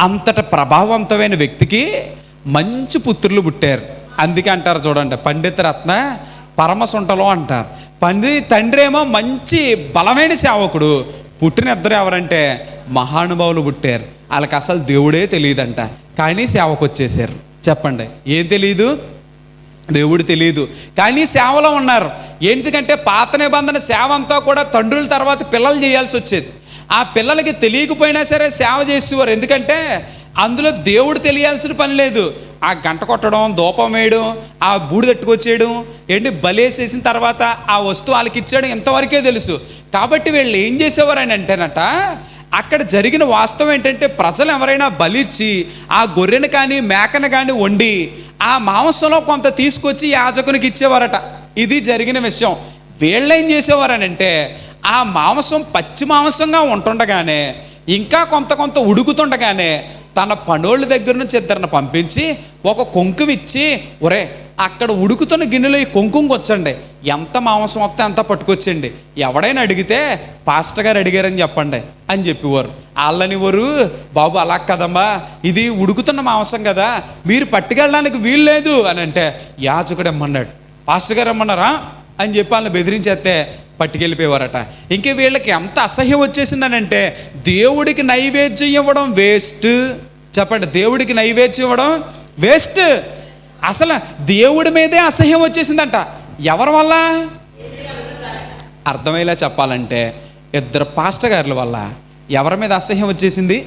అంతట ప్రభావవంతమైన వ్యక్తికి మంచి పుత్రులు పుట్టారు. అందుకే అంటారు చూడండి పండిత రత్న పరమసుంటలో అంటారు. పండి తండ్రి ఏమో మంచి బలమైన సేవకుడు. పుట్టిన ఇద్దరు ఎవరంటే మహానుభావులు పుట్టారు. వాళ్ళకి అసలు దేవుడే తెలియదంట. కానీ సేవకు వచ్చేసారు. చెప్పండి ఏం తెలియదు దేవుడు తెలియదు కానీ సేవలో ఉన్నారు. ఎందుకంటే పాత నిబంధన సేవ అంతా కూడా తండ్రుల తర్వాత పిల్లలు చేయాల్సి వచ్చేది. ఆ పిల్లలకి తెలియకపోయినా సరే సేవ చేసేవారు. ఎందుకంటే అందులో దేవుడు తెలియాల్సిన పని లేదు. ఆ గంట కొట్టడం దూపం వేయడం ఆ బూడి తట్టుకొచ్చేయడం ఏంటి బలేసేసిన తర్వాత ఆ వస్తువు వాళ్ళకి ఇచ్చేయడం ఇంతవరకే తెలుసు. కాబట్టి వీళ్ళు ఏం చేసేవారు అని అంటేనట అక్కడ జరిగిన వాస్తవం ఏంటంటే ప్రజలు ఎవరైనా బలిచ్చి ఆ గొర్రెను కానీ మేకను కానీ వండి ఆ మాంసంలో కొంత తీసుకొచ్చి యాజకునికి ఇచ్చేవారట. ఇది జరిగిన విషయం. వీళ్ళు ఏం చేసేవారనంటే ఆ మాంసం పచ్చి మాంసంగా ఉంటుండగానే ఇంకా కొంత కొంత ఉడుకుతుండగానే తన పనోళ్ళ దగ్గర నుంచి ఇద్దరిని పంపించి ఒక కొంకువిచ్చి ఒరే అక్కడ ఉడుకుతున్న గిన్నెలో ఈ కొంకుంకొచ్చండి ఎంత మాంసం వస్తే అంత పట్టుకొచ్చండి ఎవడైనా అడిగితే పాస్టర్ గారు అడిగారని చెప్పండి అని చెప్పేవారు. వాళ్ళని వారు బాబు అలా కదమ్మా. ఇది ఉడుకుతున్న మాంసం కదా. మీరు పట్టుకెళ్ళడానికి వీలు లేదు. అని అంటే యాజకుడు ఇమ్మన్నాడు పాస్టర్ గారు ఇమ్మన్నారా అని చెప్పి వాళ్ళని బెదిరించేస్తే పట్టుకెళ్ళిపోయేవారట. ఇంక వీళ్ళకి ఎంత అసహ్యం వచ్చేసిందనంటే దేవుడికి నైవేద్యం ఇవ్వడం వేస్ట్. చెప్పండి దేవుడికి నైవేద్యం ఇవ్వడం వేస్ట్. అసలు దేవుడి మీదే అసహ్యం వచ్చేసిందంట. ఎవరి వల్ల? అర్థమయ్యేలా చెప్పాలంటే ఇద్దరు పాస్టర్ గారుల వల్ల ఎవరి మీద అసహ్యం వచ్చేసింది?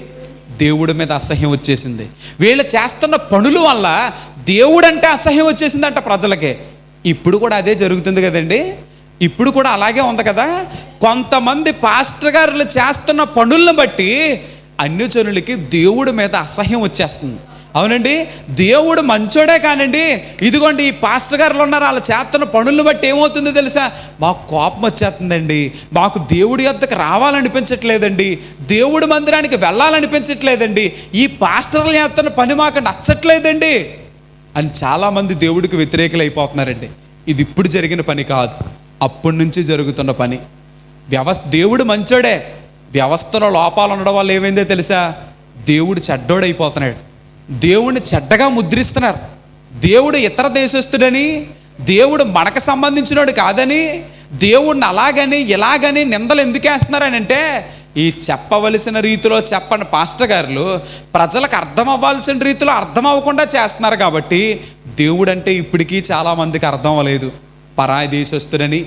దేవుడి మీద అసహ్యం వచ్చేసింది. వీళ్ళు చేస్తున్న పనుల వల్ల దేవుడంటే అసహ్యం వచ్చేసిందంట ప్రజలకి. ఇప్పుడు కూడా అదే జరుగుతుంది కదండి. ఇప్పుడు కూడా అలాగే ఉంది కదా. కొంతమంది పాస్టర్ గారులు చేస్తున్న పనులను బట్టి అన్యజనులకి దేవుడి మీద అసహ్యం వచ్చేస్తుంది. అవునండి? దేవుడు మంచోడే కానండి. ఇదిగోండి ఈ పాస్టర్ గారులు ఉన్నారు వాళ్ళు చేస్తున్న పనులను బట్టి ఏమవుతుందో తెలుసా? మాకు కోపం వచ్చేస్తుందండి. మాకు దేవుడి వద్దకు రావాలనిపించట్లేదండి. దేవుడి మందిరానికి వెళ్ళాలనిపించట్లేదండి. ఈ పాస్టర్లు చేస్తున్న పని మాకు నచ్చట్లేదండి. అని చాలామంది దేవుడికి వ్యతిరేకులు అయిపోతున్నారండి ఇది ఇప్పుడు జరిగిన పని కాదు. అప్పటి నుంచి జరుగుతున్న పని. వ్యవస్థ దేవుడు మంచోడే. వ్యవస్థలో లోపాలు ఉండడం వల్ల ఏమైందో తెలుసా? దేవుడు చెడ్డోడైపోతున్నాడు. దేవుడిని చెడ్డగా ముద్రిస్తున్నారు. దేవుడు ఇతర దేశస్తుడని దేవుడు మనకు సంబంధించినోడు కాదని దేవుడిని అలాగని ఇలాగని నిందలు ఎందుకు వేస్తున్నారని అంటే ఈ చెప్పవలసిన రీతిలో చెప్పని పాస్టర్ గారులు ప్రజలకు అర్థం అవ్వాల్సిన రీతిలో అర్థం అవ్వకుండా చేస్తున్నారు కాబట్టి దేవుడు అంటే ఇప్పటికీ చాలామందికి అర్థం అవ్వలేదు. పరాయి దేశస్తుడని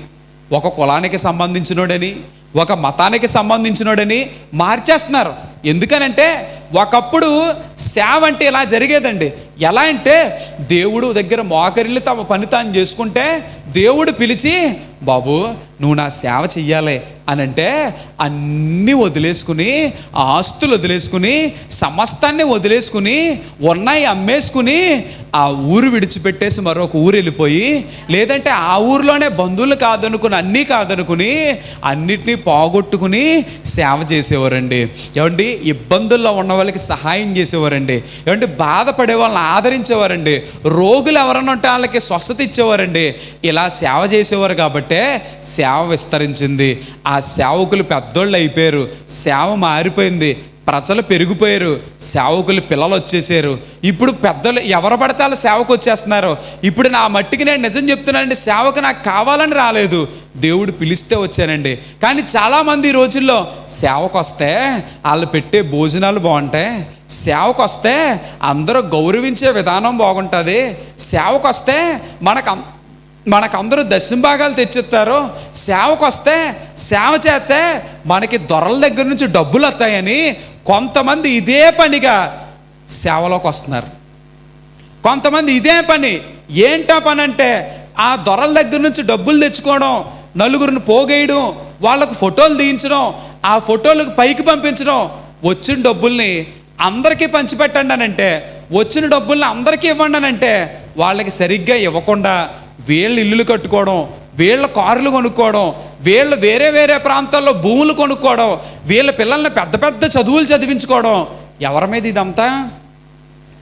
ఒక కులానికి సంబంధించినోడని ఒక మతానికి సంబంధించినోడని మార్చేస్తున్నారు. ఎందుకనంటే ఒకప్పుడు సేవ అంటే ఇలా జరిగేదండి. ఎలా అంటే దేవుడు దగ్గర మోకరిల్లి తమ పని తాను చేసుకుంటే దేవుడు పిలిచి బాబు నువ్వు నా సేవ చెయ్యాలి అని అంటే అన్నీ వదిలేసుకుని ఆస్తులు వదిలేసుకుని సమస్తాన్ని వదిలేసుకుని ఉన్నాయి అమ్మేసుకుని ఆ ఊరు విడిచిపెట్టేసి మరొక ఊరు వెళ్ళిపోయి లేదంటే ఆ ఊరిలోనే బంధువులు కాదనుకుని అన్నీ కాదనుకుని అన్నిటినీ పోగొట్టుకుని సేవ చేసేవారండి. ఏమండి ఇబ్బందుల్లో ఉన్న వాళ్ళకి సహాయం చేసేవారండి. ఏమండి బాధపడే వాళ్ళని ఆదరించేవారండి. రోగులు ఎవరన్నా ఉంటే వాళ్ళకి స్వస్థత ఇచ్చేవారండి. ఇలా సేవ చేసేవారు కాబట్టే సేవ సేవ విస్తరించింది. ఆ సేవకులు పెద్దోళ్ళు అయిపోయారు. సేవ మారిపోయింది. ప్రజలు పెరిగిపోయారు. సేవకులు పిల్లలు వచ్చేసారు. ఇప్పుడు పెద్దలు ఎవరు పడితే వాళ్ళ సేవకు వచ్చేస్తున్నారు. ఇప్పుడు నా మట్టికి నేను నిజం చెప్తున్నానండి. సేవకు నాకు కావాలని రాలేదు. దేవుడు పిలిస్తే వచ్చానండి. కానీ చాలామంది ఈ రోజుల్లో సేవకు వస్తే వాళ్ళు పెట్టే భోజనాలు బాగుంటాయి. సేవకు వస్తే అందరూ గౌరవించే విధానం బాగుంటుంది. సేవకు వస్తే మనకు అం- మనకందరూ దశంభాగాలు తెచ్చిస్తారు. సేవకు వస్తే సేవ చేస్తే మనకి దొరల దగ్గర నుంచి డబ్బులు వస్తాయని కొంతమంది ఇదే పనిగా సేవలోకి వస్తున్నారు. కొంతమంది ఇదే పని ఏంటా పని అంటే ఆ దొరల దగ్గర నుంచి డబ్బులు తెచ్చుకోవడం నలుగురిని పోగేయడం వాళ్ళకు ఫోటోలు తీయించడం ఆ ఫోటోలకు పైకి పంపించడం వచ్చిన డబ్బుల్ని అందరికీ పంచిపెట్టండి అని అంటే వచ్చిన డబ్బుల్ని అందరికీ ఇవ్వండి అని అంటే వాళ్ళకి సరిగ్గా ఇవ్వకుండా వీళ్ళు ఇల్లులు కట్టుకోవడం వీళ్ళ కార్లు కొనుక్కోవడం వీళ్ళు వేరే వేరే ప్రాంతాల్లో భూములు కొనుక్కోవడం వీళ్ళ పిల్లల్ని పెద్ద పెద్ద చదువులు చదివించుకోవడం ఎవరి మీద ఇదంతా?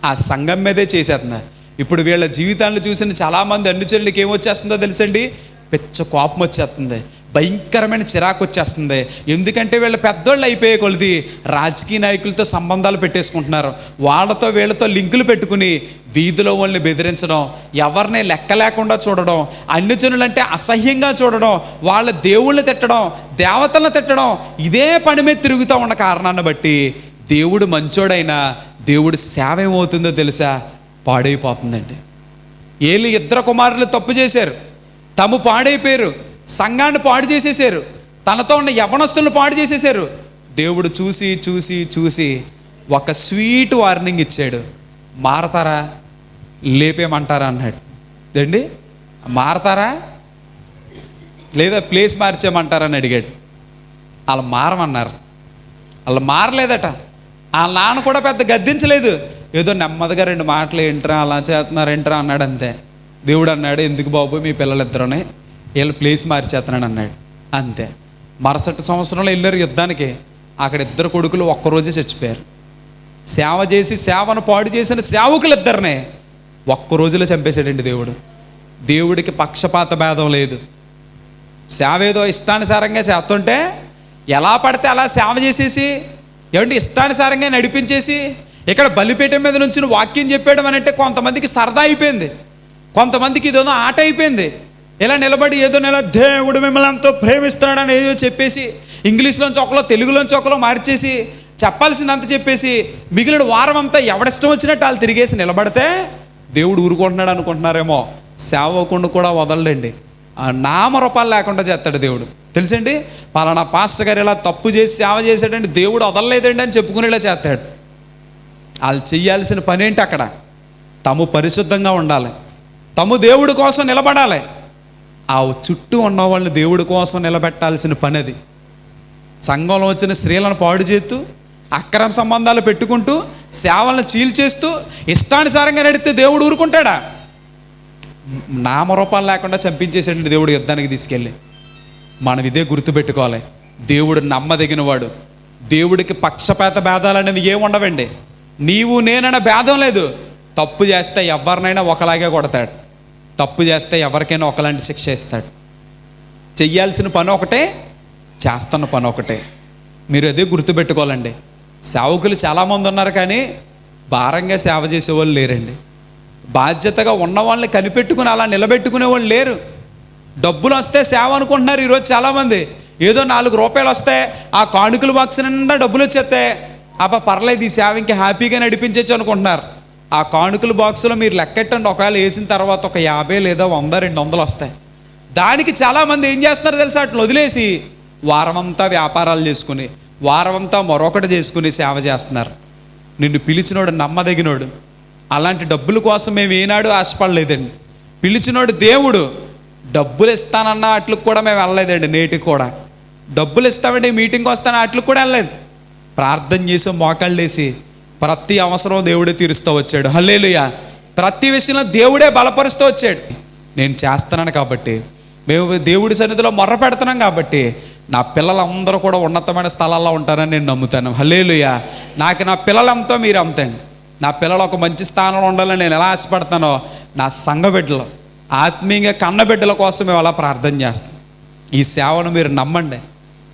ఆ సంఘం మీదే చేసేస్తున్నారు ఇప్పుడు వీళ్ళ జీవితాలను చూసిన చాలామంది అన్ని చెల్లికి ఏమొచ్చేస్తుందో తెలుసండి? పిచ్చ కోపం వచ్చేస్తుంది. భయంకరమైన చిరాకు వచ్చేస్తుంది. ఎందుకంటే వీళ్ళు పెద్దోళ్ళు అయిపోయే కొలిది రాజకీయ నాయకులతో సంబంధాలు పెట్టేసుకుంటున్నారు. వాళ్ళతో వీళ్ళతో లింకులు పెట్టుకుని వీధిలో వాళ్ళని బెదిరించడం ఎవరిని లెక్క లేకుండా చూడడం అన్ని జనులంటే అసహ్యంగా చూడడం వాళ్ళ దేవుళ్ళని తిట్టడం దేవతలను తిట్టడం ఇదే పని మీద తిరుగుతూ ఉన్న కారణాన్ని బట్టి దేవుడు మంచోడైనా దేవుడు సేవ ఏమవుతుందో తెలుసా? పాడైపోతుందండి. ఏళ్ళు ఇద్దరు కుమారులు తప్పు చేశారు. తము పాడైపోయారు. సంఘాన్ని పాడు చేసేసారు తనతో ఉన్న యవనస్తులను పాడు చేసేసారు దేవుడు చూసి చూసి చూసి ఒక స్వీట్ వార్నింగ్ ఇచ్చాడు. మారతారా? లేపేమంటారా అన్నాడు. ఏండి మారతారా? లేదా ప్లేస్ మార్చేయమంటారని అడిగాడు. వాళ్ళు మారమన్నారు. వాళ్ళు మారలేదట. వాళ్ళ నాన్న కూడా పెద్ద గద్దించలేదు. ఏదో నెమ్మదిగా రెండు మాటలు ఏంట్రా అలా చేస్తున్నారు ఏంట్రా అన్నాడు అంతే. దేవుడు అన్నాడు ఎందుకు బాబు మీ పిల్లలిద్దరూనే వీళ్ళు ప్లేస్ మార్చేస్తున్నాడు అన్నాడు. అంతే. మరుసటి సంవత్సరంలో వెళ్ళారు యుద్ధానికి. అక్కడ ఇద్దరు కొడుకులు ఒక్కరోజే చచ్చిపోయారు. సేవ చేసి సేవను పాడు చేసిన సేవకులు ఇద్దరినే ఒక్క రోజులో చంపేశాడండి దేవుడు. దేవుడికి పక్షపాత భేదం లేదు. సేవ ఏదో ఇష్టానుసారంగా చేస్తుంటే ఎలా పడితే అలా సేవ చేసేసి ఏమంటే ఇష్టానుసారంగా నడిపించేసి ఇక్కడ బలిపీఠం మీద నుంచి వాక్యం చెప్పేయడం అని అంటే కొంతమందికి సరదా అయిపోయింది. కొంతమందికి ఇదేదో ఆట అయిపోయింది. ఇలా నిలబడి ఏదో నెల దేవుడు మిమ్మల్ని ఎంతో ప్రేమిస్తున్నాడని ఏదో చెప్పేసి ఇంగ్లీష్లోంచి ఒకలో తెలుగులోంచి ఒకలో మార్చేసి చెప్పాల్సిందంత చెప్పేసి మిగిలిన వారం అంతా ఎవడిష్టం వచ్చినట్టు వాళ్ళు తిరిగేసి నిలబడితే దేవుడు ఊరుకుంటున్నాడు అనుకుంటున్నారేమో. సేవకుండా కూడా వదలడండి. నామరూపాలు లేకుండా చేస్తాడు దేవుడు. తెలుసండి? పలానా పాస్టర్ గారు ఇలా తప్పు చేసి సేవ చేశాడండి దేవుడు వదలలేదండి అని చెప్పుకునేలా చేస్తాడు. వాళ్ళు చెయ్యాల్సిన పని ఏంటి అక్కడ? తము పరిశుద్ధంగా ఉండాలి. తము దేవుడి కోసం నిలబడాలి. ఆ చుట్టూ ఉన్న వాళ్ళని దేవుడి కోసం నిలబెట్టాల్సిన పని అది సంఘంలో వచ్చిన స్త్రీలను పాడు చేస్తూ అక్రమ సంబంధాలు పెట్టుకుంటూ సేవలను చీల్చేస్తూ ఇష్టానుసారంగా నడితే దేవుడు ఊరుకుంటాడా? నామరూపాలు లేకుండా చంపించేసాడండి దేవుడు యుద్ధానికి తీసుకెళ్ళి మనం ఇదే గుర్తుపెట్టుకోవాలి. దేవుడు నమ్మదగినవాడు. దేవుడికి పక్షపాత భేదాలు అనేవి ఏమి ఉండవండి. నీవు నేనన్న భేదం లేదు. తప్పు చేస్తే ఎవరినైనా ఒకలాగే కొడతాడు. తప్పు చేస్తే ఎవరికైనా ఒకలాంటి శిక్ష ఇస్తాడు. చెయ్యాల్సిన పని ఒకటే చేస్తున్న పని ఒకటే. మీరు అదే గుర్తుపెట్టుకోవాలండి. సేవకులు చాలామంది ఉన్నారు కానీ భారంగా సేవ చేసేవాళ్ళు లేరండి. బాధ్యతగా ఉన్న వాళ్ళని కనిపెట్టుకుని అలా నిలబెట్టుకునే వాళ్ళు లేరు. డబ్బులు వస్తే సేవ అనుకుంటున్నారు ఈరోజు చాలామంది. ఏదో నాలుగు రూపాయలు వస్తే ఆ కానుకలు బాక్స్ నిండా డబ్బులు వచ్చేస్తే అబ్బా పర్లేదు ఈ సేవ ఇంకా హ్యాపీగా నడిపించవచ్చు అనుకుంటున్నారు. ఆ కానుకల బాక్సులో మీరు లెక్కెట్టండి. ఒకవేళ వేసిన తర్వాత ఒక యాభై లేదా వంద రెండు వందలు వస్తాయి. దానికి చాలామంది ఏం చేస్తున్నారు తెలుసా? అట్లా వదిలేసి వారమంతా వ్యాపారాలు చేసుకుని వారమంతా మరొకటి చేసుకుని సేవ చేస్తున్నారు. నిన్ను పిలిచినోడు నమ్మదగినోడు. అలాంటి డబ్బుల కోసం మేము ఏనాడు ఆశపడలేదండి. పిలిచినోడు దేవుడు. డబ్బులు ఇస్తానన్న అట్లకు కూడా మేము వెళ్ళలేదండి నేటికి కూడా. డబ్బులు ఇస్తామండి మీటింగ్కి వస్తాను అట్లకు కూడా వెళ్ళలేదు. ప్రార్థన చేసి మోకాళ్ళు వేసి ప్రతి అవసరం దేవుడే తీరుస్తూ వచ్చాడు. హల్లేలుయ. ప్రతి విషయంలో దేవుడే బలపరుస్తూ వచ్చాడు. నేను చేస్తున్నాను కాబట్టి మేము దేవుడి సన్నిధిలో మొర్ర పెడుతున్నాం కాబట్టి నా పిల్లలందరూ కూడా ఉన్నతమైన స్థలాల్లో ఉంటారని నేను నమ్ముతాను. హల్లేలుయ. నాకు నా పిల్లలంతా మీరు అమ్ముతండి నా పిల్లలు ఒక మంచి స్థానంలో ఉండాలని నేను ఎలా ఆశపడతానో నా సంఘ బిడ్డలు ఆత్మీయంగా కన్న బిడ్డల కోసం మేము అలా ప్రార్థన చేస్తాం. ఈ సేవను మీరు నమ్మండి.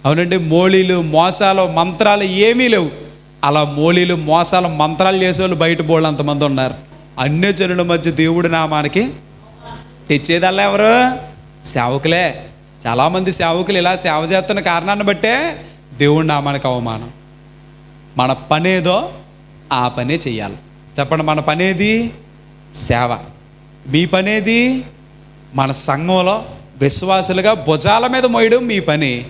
అవునండి మోళీలు మోసాలు మంత్రాలు ఏమీ లేవు. అలా మోళీలు మోసాలు మంత్రాలు చేసేవాళ్ళు బయట బోళ్ళు అంతమంది ఉన్నారు. అన్య జనుల మధ్య దేవుడి నామానికి తెచ్చేదల్లా ఎవరు? సేవకులే. చాలామంది సేవకులు ఇలా సేవ చేస్తున్న కారణాన్ని బట్టే దేవుడి నామానికి అవమానం. మన పనేదో ఆ పనే చెయ్యాలి. చెప్పండి మన పనేది సేవ. మీ పనేది మన సంఘంలో విశ్వాసులుగా భుజాల మీద మోయడం మీ పని.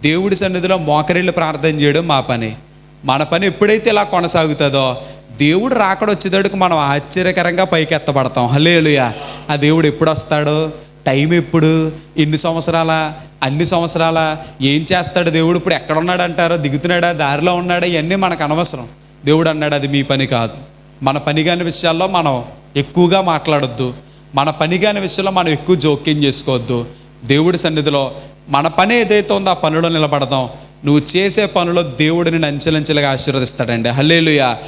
దేవుడి సన్నిధిలో మోకరిళ్ళు ప్రార్థన చేయడం మా పని. మన పని ఎప్పుడైతే ఇలా కొనసాగుతుందో దేవుడు రాకడ మనం ఆశ్చర్యకరంగా పైకి ఎత్తబడతాం హలేలుయా ఆ దేవుడు ఎప్పుడు వస్తాడు టైం ఎప్పుడు? ఎన్ని సంవత్సరాల? అన్ని సంవత్సరాల? ఏం చేస్తాడు దేవుడు? ఇప్పుడు ఎక్కడ ఉన్నాడు అంటారో దిగుతున్నాడా? దారిలో ఉన్నాడా? ఇవన్నీ మనకు అనవసరం. దేవుడు అన్నాడు అది మీ పని కాదు. మన పని కాని విషయాల్లో మనం ఎక్కువగా మాట్లాడొద్దు. మన పని కాని విషయంలో మనం ఎక్కువ జోక్యం చేసుకోవద్దు. దేవుడి సన్నిధిలో మన పని ఏదైతే ఉందో ఆ పనిలో నిలబడదాం. నువ్వు చేసే పనులో దేవుడిని అంచెలంచెలుగా ఆశీర్వదిస్తాడండి. హల్లేలుయా.